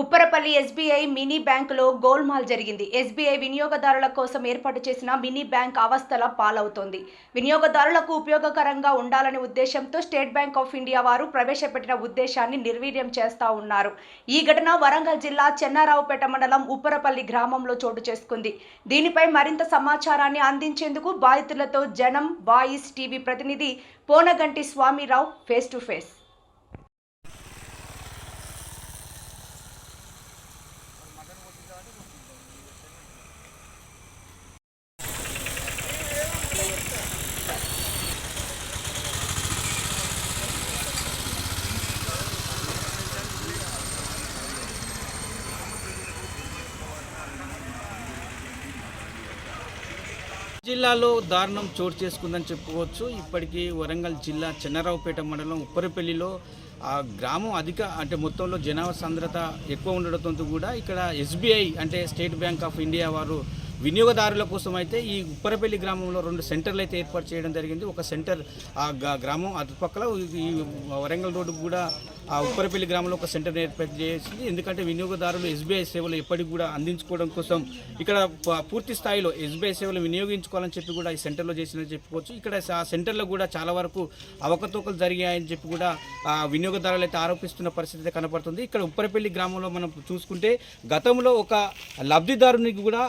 Upparapalli SBI mini బ్యాంకులో గోల్మాల్ జరిగింది. SBI వినియోగదారుల కోసం ఏర్పాటు చేసిన మినీ బ్యాంక్ అవస్థల పాలవుతోంది. వినియోగదారులకు ఉపయోగకరంగా ఉండాలనే ఉద్దేశంతో స్టేట్ బ్యాంక్ ఆఫ్ ఇండియా వారు ప్రవేశపెట్టిన ఉద్దేశాన్ని నిర్వీర్యం చేస్తా ఉన్నారు. ఈ ఘటన వరంగల్ జిల్లా చెన్నారావుపేట మండలం ఉప్పరపల్లి గ్రామంలో చోటు చేసుకుంది. దీనిపై మరింత సమాచారాన్ని అందించేందుకు బాధితులతో జనం వాయిస్ టీవీ ప్రతినిధి Ponaganti Swamirao face to face. జిల్లాలో దారుణం చోటు చేసుకుందని చెప్పుకోవచ్చు. ఇప్పటికీ వరంగల్ జిల్లా చెన్నరావుపేట మండలం ఉప్పరపల్లిలో ఆ గ్రామం అధిక అంటే మొత్తంలో జనాభా సాంద్రత ఎక్కువ ఉండడంతో కూడా ఇక్కడ ఎస్బీఐ అంటే స్టేట్ బ్యాంక్ ఆఫ్ ఇండియా వారు వినియోగదారుల కోసం అయితే ఈ ఉప్పరపల్లి గ్రామంలో రెండు సెంటర్లు అయితే ఏర్పాటు చేయడం జరిగింది. ఒక సెంటర్ ఆ గ్రామం అటుపక్కల ఈ వరంగల్ రోడ్డు కూడా ఆ ఉప్పరపల్లి గ్రామంలో ఒక సెంటర్ ఏర్పాటు చేసింది. ఎందుకంటే వినియోగదారులు ఎస్బీఐ సేవలు ఎప్పటికి కూడా అందించుకోవడం కోసం ఇక్కడ పూర్తి స్థాయిలో ఎస్బీఐ సేవలు వినియోగించుకోవాలని చెప్పి కూడా ఈ సెంటర్లో చేసిందని చెప్పుకోవచ్చు. ఇక్కడ ఆ సెంటర్లో కూడా చాలా వరకు అవకతవకలు జరిగాయని చెప్పి కూడా ఆ వినియోగదారులు అయితే ఆరోపిస్తున్న పరిస్థితి అయితే కనపడుతుంది. ఇక్కడ ఉప్పరపల్లి గ్రామంలో మనం చూసుకుంటే గతంలో ఒక లబ్ధిదారునికి కూడా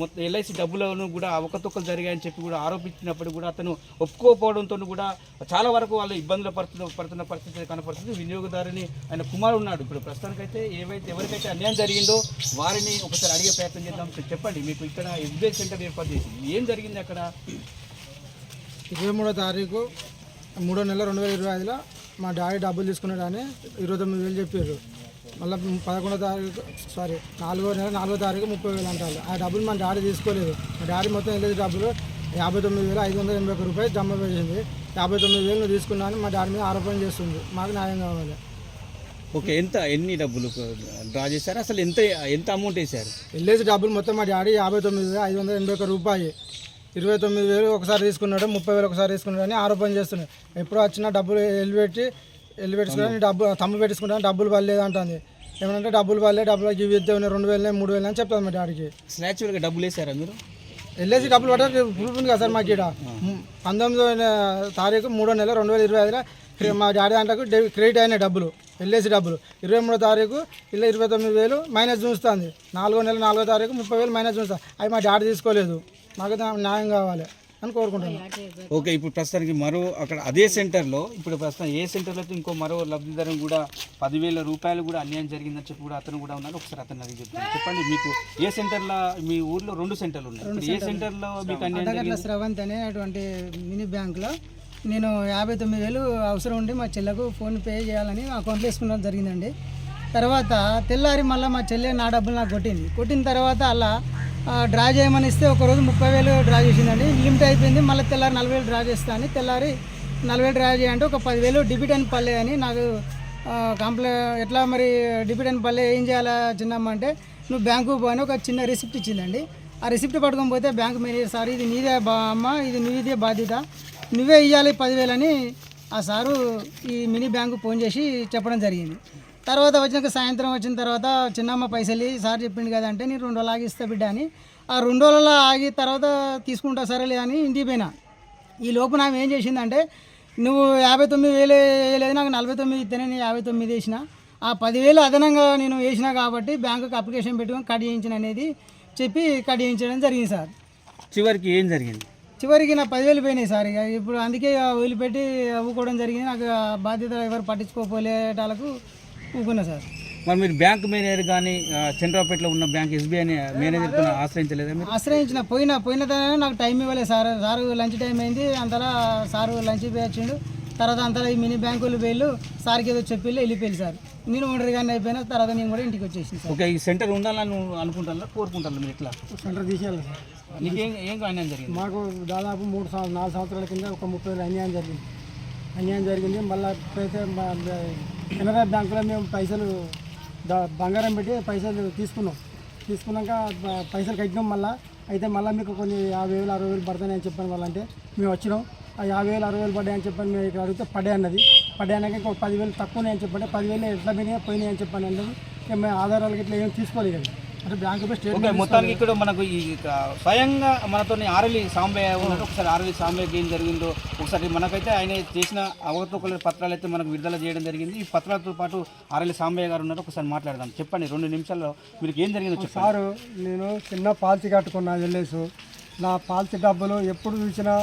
మొత్తం ఎల్ఐసి డబ్బులను కూడా అవకతవకలు జరిగాయని చెప్పి కూడా ఆరోపించినప్పుడు కూడా అతను ఒప్పుకోకపోవడంతో కూడా చాలా వరకు వాళ్ళు ఇబ్బందులు పడుతున్న పడుతున్న పరిస్థితి కనపడుతుంది. వినియోగదారుని ఆయన కుమారు ఉన్నాడు. ఇప్పుడు ప్రస్తుతానికైతే ఏవైతే ఎవరికైతే అన్యాయం జరిగిందో వారిని ఒకసారి అడిగే ప్రయత్నం చేద్దాం. చెప్పండి మీకు ఇక్కడ ఎస్బీఐ సెంటర్ ఏర్పాటు చేసి. ఏం జరిగింది అక్కడ? ఇరవై మూడో తారీఖు మూడో నెల రెండు వేల ఇరవై ఐదులో మా డాడీ డబ్బులు తీసుకున్నాడని ఇరవై తొమ్మిది వేలు చెప్పారు. మళ్ళీ పదకొండో తారీఖు సారీ నాలుగో నెల నాలుగో తారీఖు ముప్పై వేలు అంటారు. ఆ డబ్బులు మా డాడీ తీసుకోలేదు. మా డాడీ మొత్తం వెళ్ళేది డబ్బులు? యాభై తొమ్మిది వేలు ఐదు వందల ఎనభై ఒక్క రూపాయలు జమ చేసింది. యాభై తొమ్మిది వేలు నువ్వు తీసుకున్నాను మా డాడీ మీద ఆరోపణ చేస్తుంది. మాకు న్యాయం కావాలి. ఓకే ఎంత ఎన్ని డబ్బులు డ్రా చేశారు? అసలు ఎంత ఎంత అమౌంట్ వేశారు? వెళ్ళేసి డబ్బులు మొత్తం మా డాడీ యాభై తొమ్మిది వేలు ఐదు వందల ఎనభై ఒక్క రూపాయి. ఇరవై తొమ్మిది వేలు ఒకసారి తీసుకున్నాడు ముప్పై వేలు ఒకసారి తీసుకున్నాడు అని ఆరోపణ చేస్తున్నాడు. ఎప్పుడు వచ్చినా డబ్బులు ఎల్లిపెట్టి ఎల్లిపెట్టుకుని డబ్బు తమ్ము పెట్టించుకుంటాను డబ్బులు పడలేదు అంటుంది. ఏమంటే డబ్బులు పడలేదు డబ్బులు ఇవి ఇద్దే ఉన్నాయి రెండు వేలు మూడు వేలు అని చెప్తాను మా డాడీకి. స్నాచువల్గా డబ్బులు వేశారా మీరు? వెళ్ళేసి డబ్బులు పడ్డా ప్రూఫ్ ఉంది కదా సార్ మాకు ఇక్కడ పంతొమ్మిదో తారీఖు మూడో నెల రెండు వేల ఇరవై ఐదులో మా డాడీ డెబి- క్రెడిట్ అయినాయి డబ్బులు వెళ్ళేసి డబ్బులు. ఇరవై మూడో తారీఖు ఇలా ఇరవై తొమ్మిది వేలు మైనస్ చూస్తుంది. నాలుగో నెల నాలుగో తారీఖు ముప్పై వేలు మైనస్ చూస్తుంది అవి మా డాడీ తీసుకోలేదు. మాకు న్యాయం కావాలి. అని కోరుకుంటున్నాను ఓకే ఇప్పుడు ప్రస్తుతానికి మరో అక్కడ అదే సెంటర్లో ఇప్పుడు ప్రస్తుతం ఏ సెంటర్లో ఇంకో మరో లబ్ధిదారం కూడా పదివేల రూపాయలు కూడా అన్యాయం జరిగిందని చెప్పి కూడా అతను కూడా ఉన్నారు. ఒకసారి అతను అడిగి చెప్తాను. చెప్పండి మీకు ఏ సెంటర్లో మీ ఊర్లో రెండు సెంటర్లు ఉన్నాయి. ఏ సెంటర్లో. మీకు అన్యాయం అడ్డగట్ల స్రవంత్ అనేటువంటి మినీ బ్యాంకులో నేను యాభై తొమ్మిది వేలు అవసరం ఉండి మా చెల్లకు ఫోన్ పే చేయాలని అకౌంట్లో వేసుకున్నది జరిగిందండి. తర్వాత తెల్లారి మళ్ళీ మా చెల్లె నా డబ్బులు నాకు కొట్టింది. కొట్టిన తర్వాత అలా డ్రా చేయమని ఇస్తే ఒకరోజు ముప్పై వేలు డ్రా చేసిందండి. లిమిట్ అయిపోయింది మళ్ళీ తెల్లారి నలభై వేలు డ్రా చేస్తా అని తెల్లారి నలభై వేలు డ్రా చేయాలంటే ఒక పదివేలు డిబిట్ అని పల్లె అని నాకు కంప్లై ఎట్లా మరి డిబిట్ అని పల్లె ఏం చేయాలా చిన్నమ్మ అంటే నువ్వు బ్యాంకు పోయిన ఒక చిన్న రిసిప్ట్ ఇచ్చిందండి. ఆ రిసిప్ట్ పట్టుకొని పోతే బ్యాంక్ మేనేజర్ సార్ ఇది నీదే బా అమ్మ ఇది నీదే బాధ్యత నువ్వే ఇవ్వాలి పదివేలని ఆ సారు ఈ మినీ బ్యాంకు ఫోన్ చేసి చెప్పడం జరిగింది. తర్వాత వచ్చినాక సాయంత్రం వచ్చిన తర్వాత చిన్నమ్మ పైసలు సార్ చెప్పిండు కదా అంటే నేను రెండు రోజులు ఆగి ఇస్తా బిడ్డ అని. ఆ రెండు రోజులలో ఆగి తర్వాత తీసుకుంటా సరేలే అని ఇంటికి పోయినా. ఈ లోపు నాకు ఏం చేసిందంటే నువ్వు యాభై తొమ్మిది వేలు వేయలేదు నాకు నలభై తొమ్మిది ఇస్తేనే నేను యాభై తొమ్మిది వేసిన. ఆ పదివేలు అదనంగా నేను వేసిన కాబట్టి బ్యాంకుకి అప్లికేషన్ పెట్టుకొని కట్ చేయించిన అనేది చెప్పి కట్ చేయించడం జరిగింది సార్. చివరికి ఏం జరిగింది? చివరికి నా పదివేలు పోయినాయి సార్. ఇక ఇప్పుడు అందుకే వదిలిపెట్టి ఊకోవడం జరిగింది. నాకు బాధ్యత ఎవరు పట్టించుకోపోలేటాలకు ఊకున్నా సార్. మరి మీరు బ్యాంక్ మేనేజర్ కానీ ఆ, చంద్రబాపేటలో ఉన్న బ్యాంక్ ఎస్బీఐ మేనేజర్తో ఆశ్రయించలేదా మీరు? ఆశ్రయించిన పోయిన పోయిన తర్వాత నాకు టైం ఇవ్వలేదు సార్. సారు లంచ్ టైం అయింది. అంతలా సారు లంచ్ వచ్చిండు తర్వాత అంతలా ఈ మినీ బ్యాంకులు వేళ్ళు సార్కి ఏదో చెప్పి వెళ్ళిపోయింది సార్. నేను ఒంటరిగానే అయిపోయినా తర్వాత నేను కూడా ఇంటికి వచ్చేసింది సార్. ఓకే ఈ సెంటర్ ఉండాలని నువ్వు అనుకుంటారా కోరుకుంటారా మీరు ఇట్లా? సెంటర్ తీసేయాలి సార్. నీకేం ఏం అన్యాయం జరిగింది? మాకు దాదాపు మూడు సంవత్సరాలు నాలుగు సంవత్సరాల కింద ఒక ముప్పై వేలు అన్యాయం జరిగింది. అన్యాయం జరిగింది. మళ్ళీ కెనరా బ్యాంకులో మేము పైసలు బంగారం పెట్టి పైసలు తీసుకున్నాం. తీసుకున్నాక పైసలు కట్టినాం మళ్ళీ. అయితే మళ్ళీ మీకు కొన్ని యాభై వేలు అరవై వేలు పడతాయని అని చెప్పాను వాళ్ళంటే మేము వచ్చినాం. ఆ యాభై వేలు అరవై వేలు పడ్డాయని చెప్పని మేము ఇక్కడ అడిగితే పడే అన్నది. పడే అన్నాక ఇంకొక పదివేలు తక్కువనే అని చెప్పండి పదివేలు ఎట్లా పోయినాయి పోయినాయి అని చెప్పాను అన్నది. ఇక మేము ఆధారాలు ఇట్లా ఏం తీసుకోలేదు. మొత్తానికి ఇక్కడ మనకు ఈ స్వయంగా మనతో ఆరలి సాంబయ్య ఉన్నాడు. ఒకసారి ఆరలి సాంబయ్యకి ఏం జరిగిందో ఒకసారి మనకైతే ఆయన చేసిన అవకతవకల పత్రాలు అయితే మనకు విడుదల చేయడం జరిగింది. ఈ పత్రాలతో పాటు ఆరలి సాంబయ్య గారు ఉన్నారు. ఒకసారి మాట్లాడదాం. చెప్పండి రెండు నిమిషాల్లో మీకు ఏం జరిగిందో చెప్పండి. సారు నేను చిన్న పాలసీ కట్టుకున్నా వెళ్ళేసు నా పాలసీ డబ్బులు ఎప్పుడు చూసినా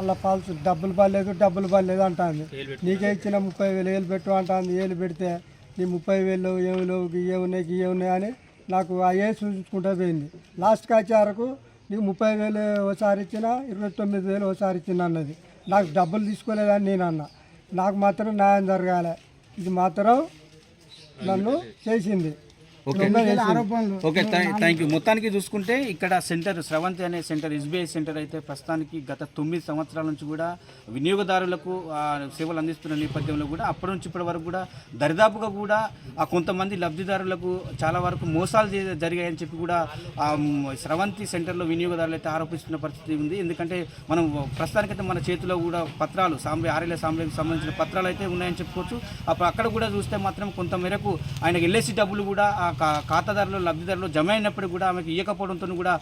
అలా పాలసీ డబ్బులు పడలేదు డబ్బులు పడలేదు అంటుంది. నీకే ఇచ్చిన ముప్పై వేలు ఏళ్ళు పెట్టు అంటుంది. ఏళ్ళు పెడితే నీ ముప్పై వేలు ఏమి లేవు ఇవే ఉన్నాయి ఇవే ఉన్నాయి అని నాకు అయ్యే చూసుకుంటూ పోయింది. లాస్ట్కి వచ్చే వరకు నీకు ముప్పై వేలు ఒకసారి ఇచ్చిన ఇరవై తొమ్మిది వేలు ఒకసారి ఇచ్చిన అన్నది. నాకు డబ్బులు తీసుకోలేదని నేను అన్న. నాకు మాత్రం న్యాయం జరగాలి. ఇది మాత్రం నన్ను చేసింది. ఆరోపణలు. Okay thank you. మొత్తానికి చూసుకుంటే ఇక్కడ సెంటర్ స్రవంతి అనే సెంటర్ ఎస్బీఐ సెంటర్ అయితే ప్రస్తుతానికి గత తొమ్మిది సంవత్సరాల నుంచి కూడా వినియోగదారులకు సేవలు అందిస్తున్న నేపథ్యంలో కూడా అప్పటి నుంచి ఇప్పటి వరకు కూడా దరిదాపుగా కూడా ఆ కొంతమంది లబ్ధిదారులకు చాలా వరకు మోసాలు జరిగాయని చెప్పి కూడా స్రవంతి సెంటర్లో వినియోగదారులు అయితే ఆరోపిస్తున్న పరిస్థితి ఉంది. ఎందుకంటే మనం ప్రస్తుతానికైతే మన చేతిలో కూడా పత్రాలు సాంబే ఆర్ఎల్ఏ సాంబేకి సంబంధించిన పత్రాలు అయితే ఉన్నాయని చెప్పుకోవచ్చు. అప్పుడు అక్కడ కూడా చూస్తే మాత్రం కొంత మేరకు ఆయనకు ఎల్ఐసి డబ్బులు కూడా ఖాతాదారులు లబ్ధిదారులు జమ అయినప్పుడు కూడా ఆమెకు ఇవ్వకపోవడంతో కూడా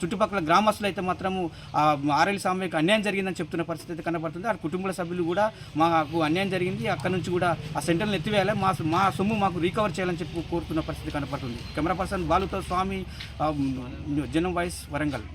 చుట్టుపక్కల గ్రామస్తులు అయితే మాత్రము ఆర్ఎల్ సాంబేకి అన్యాయం జరిగిందని చెప్తున్న పరిస్థితి అయితే కనబడుతుంది. ఆ కుటుంబ సభ్యులు కూడా మాకు అన్యాయం జరిగింది. అక్కడ నుంచి కూడా ఆ సెంటర్ని ఎత్తివేయాలి. మా మా సొమ్ము మాకు రీకవర్ చేయాలని చెప్పి కోరుతున్న పరిస్థితి కనపడుతుంది. కెమెరా పర్సన్ బాలుతో స్వామి జనం వాయిస్ వరంగల్.